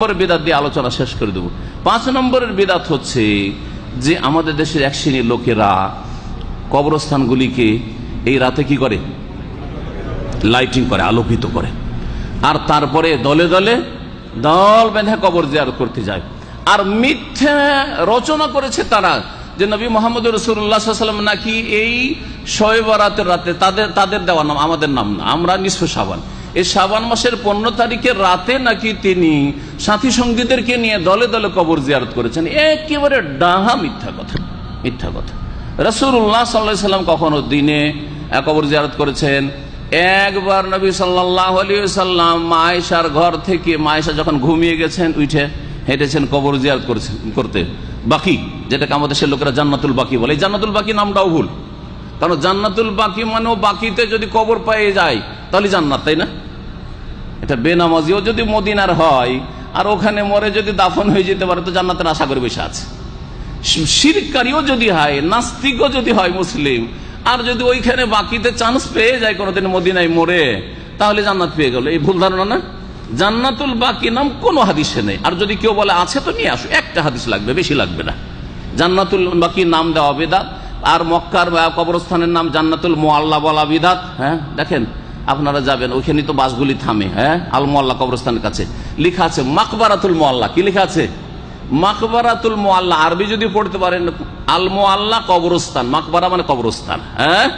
নম্বর বেদাত দিয়ে আলোচনা শেষ করে দেব। পাঁচ নম্বরের বেদাত হচ্ছে যে আমাদের দেশের এক শ্রেণির লোকেরা কবরস্থানগুলিকে এই রাতে কি করে? লাইটিং করে, আলোকিত করে। আর তারপরে দলে দলে দল বেঁধে কবর জিয়ারত করতে যায়। আর মিথ্যা রচনা করেছে তারা যে নবী মোহাম্মদ রসুল্লাহাম নাকি এই শোয়েবরাতের রাতে তাদের তাদের দেওয়া নাম, আমাদের নাম না। আমরা নিঃস্ব সাবান এই সাবান মাসের পনেরো তারিখের রাতে নাকি তিনি সাথী সঙ্গীদেরকে নিয়ে দলে দলে কবর জিয়ারত করেছেন? একেবারে ডাহা মিথ্যা কথা মিথ্যা কথা। রসুল্লাহ সাল্লাহ সাল্লাম কখনো দিনে কবর জিয়ারত করেছেন? একবার নবী সাল্লাহ সাল্লাম মায়েশার ঘর থেকে, মায়েশা যখন ঘুমিয়ে গেছেন, উঠে হেঁটেছেন কবর জিয়ারত করেছেন, করতে। বাকি, যেটাকে আমাদের দেশের লোকেরা জান্নাতুল বাকি বলে। এই জান্নাতুল বাকি নামটাও ভুল। কারণ জান্নাতুল বাকি মানেও বাকিতে যদি কবর পেয়ে যায়, তাহলে জান্নাত, তাই না? এটা বেনামাজিও যদি মদিনার হয়, আর ওখানে মরে যদি দাফন হয়ে যেতে পারে, তো জান্নাতের আশা করে বসে আছে। শিরকারীও যদি হয়, নাস্তিকও যদি হয় মুসলিম, আর যদি ওইখানে বাকিতে চান্স পেয়ে যায় কোনোদিন মদিনায় মরে, তাহলে জান্নাত পেয়ে গেল। এই ভুল ধারণা না? জান্নাতুল বাকি নাম কোনো হাদিসে নেই। আর যদি কেউ বলে, আছে তো, নিয়ে আসো। একটা হাদিস লাগবে, বেশি লাগবে না। জান্নাতুল বাকি নাম দেওয়া বেদাত, আর মক্কার কবরস্থানের নাম জান্নাতুল মোয়াল্লা বলা বিদাত হ্যাঁ দেখেন। আপনারা যাবেন ওইখানে তো বাসগুলি থামে হ্যাঁ? আল মোয়াল্লা কবরস্থানের কাছে। লিখা আছে, মাকবারাতুল মোয়াল্লা কি লিখা আছে? মাকবারাতুল মোয়াল্লা আরবি যদি পড়তে পারেন আল মোয়াল্লা কবরস্থান। মাকবারা মানে কবরস্থান হ্যাঁ?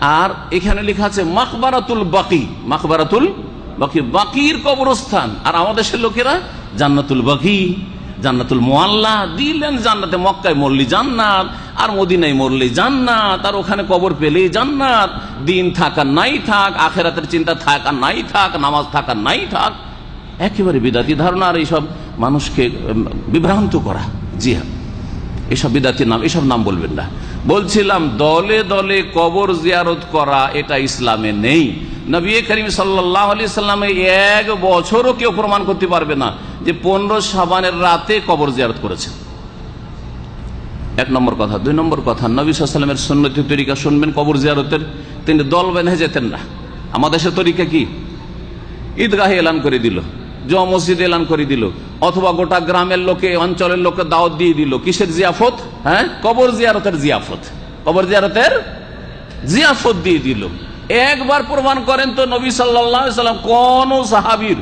আর এখানে লেখা আছে, মাকবারাতুল বাকি। মাকবারাতুল বাকি। বাকির কবরস্থান। আর আমাদের লোকেরা, জান্নাতুল বাকি, জান্নাতুল মোয়াল্লা দিলেন জান্নাতে, মক্কায় মরলি জান্নাত। আর মদিনায় মরলি জান্নাত, আর ওখানে কবর পেলে জান্নাত। দিন থাকা নাই থাক, আখেরাতের চিন্তা থাকা নাই থাক, নামাজ থাকা নাই থাক। একেবারে বিদাতি ধারণা আর এইসব মানুষকে বিভ্রান্ত করা, জি হ্যাঁ। এসব বিদাতির নাম, এসব নাম বলবেন না। বলছিলাম, দলে দলে কবর জিয়ারত করা এটা ইসলামে নেই। নবী করিম আলি সাল্লামে এক বছরও কেউ প্রমাণ করতে পারবে না যে পনেরো সাবানের রাতে কবর জিয়ারত করেছে। এক নম্বর কথা। দুই নম্বর কথা, নবী সাল্লামের সন্ন্যতি তরিকা শুনবেন, কবর জিয়ারতের। তিনি দল বেঁধে যেতেন না। আমাদের সে তরিকা কি? ঈদগাহে এলান করে দিল জমা মসজিদ এলান করে দিল, অথবা গোটা গ্রামের লোকে, অঞ্চলের লোকে দাওয়াত দিয়ে দিল। কিসের জিয়াফত? হ্যাঁ? কবর জিয়ারতের জিয়াফত। কবর জিয়ারতের জিয়াফত দিয়ে দিল। একবার প্রমাণ করেন তো নবী সাল্লাম কোন সাহাবির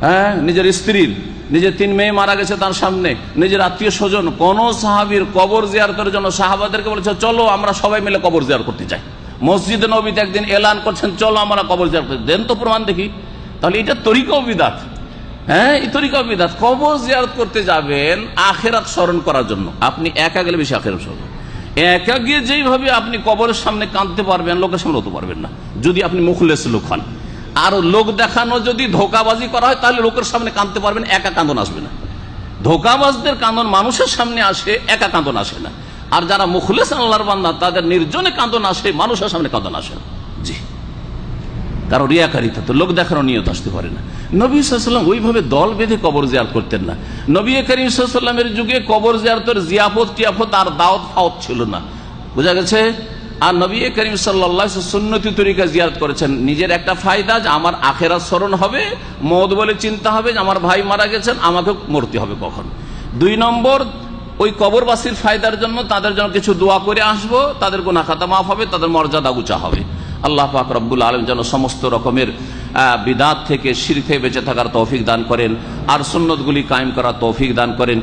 হ্যাঁ? নিজের স্ত্রীর। নিজের তিন মেয়ে মারা গেছে তার সামনে, নিজের আত্মীয় স্বজন, কোন সাহাবির কবর জিয়ার করার জন্য সাহাবাদেরকে বলেছে, চলো, আমরা সবাই মিলে কবর জিয়ার করতে চাই মসজিদে নবীতে একদিন এলান করছেন, চলো, আমরা কবর জিয়ার করতে দেন তো প্রমাণ দেখি, তাহলে এটা তরিকাও বিদাত। হ্যাঁ এই তরিকাও বিদাত। কবর জিয়ারত করতে যাবেন আখেরাত স্মরণ করার জন্য। আপনি একা গেলে বেশি আখেরাত স্মরণ একা গিয়ে যেইভাবে আপনি কবরের সামনে কাঁদতে পারবেন, লোকের সামনে হতে পারবেন না। যদি আপনি মুখলেস লোক হন। আর লোক দেখানো যদি ধোকাবাজি করা হয়, তাহলে লোকের সামনে কাঁদতে পারবেন, একা কাঁদন আসবে না। ধোকাবাজদের কাঁদন মানুষের সামনে আসে, একা কাঁদন আসে না। আর যারা মুখলেস আল্লাহর বান্দা, তাদের নির্জনে কাঁদন আসে, মানুষের সামনে কাঁদন আসে না। জি। কারও রিয়াকারিতা তো লোক দেখানো নিয়ত আসতে পারে না। নবী সাল্লাম ওইভাবে দল বেঁধে কবর জিয়ার করতেন না। নবী করিম সাল্লামের যুগে কবর জিয়ারতের জিয়াফত টিয়াফত আর দাওয়াত ফাওত ছিল না। বোঝা গেছে? আর নবী করিম সাল্লাহ সুন্নতি তরিকা জিয়ারত করেছেন। নিজের একটা ফায়দা যে আমার আখেরা স্মরণ হবে, মদ বলে চিন্তা হবে যে আমার ভাই মারা গেছেন, আমাকে মরতে হবে কখন? দুই নম্বর, ওই কবরবাসীর ফায়দার জন্য তাদের জন্য কিছু দোয়া করে আসব, তাদের গোনা খাতা মাফ হবে, তাদের মর্যাদা উঁচা হবে। আল্লাহ পাক রব্বুল আলম যেন সমস্ত রকমের বিদাত থেকে শির বেঁচে থাকার তৌফিক দান করেন, আর সুন্নতগুলি কায়েম করার তৌফিক দান করেন।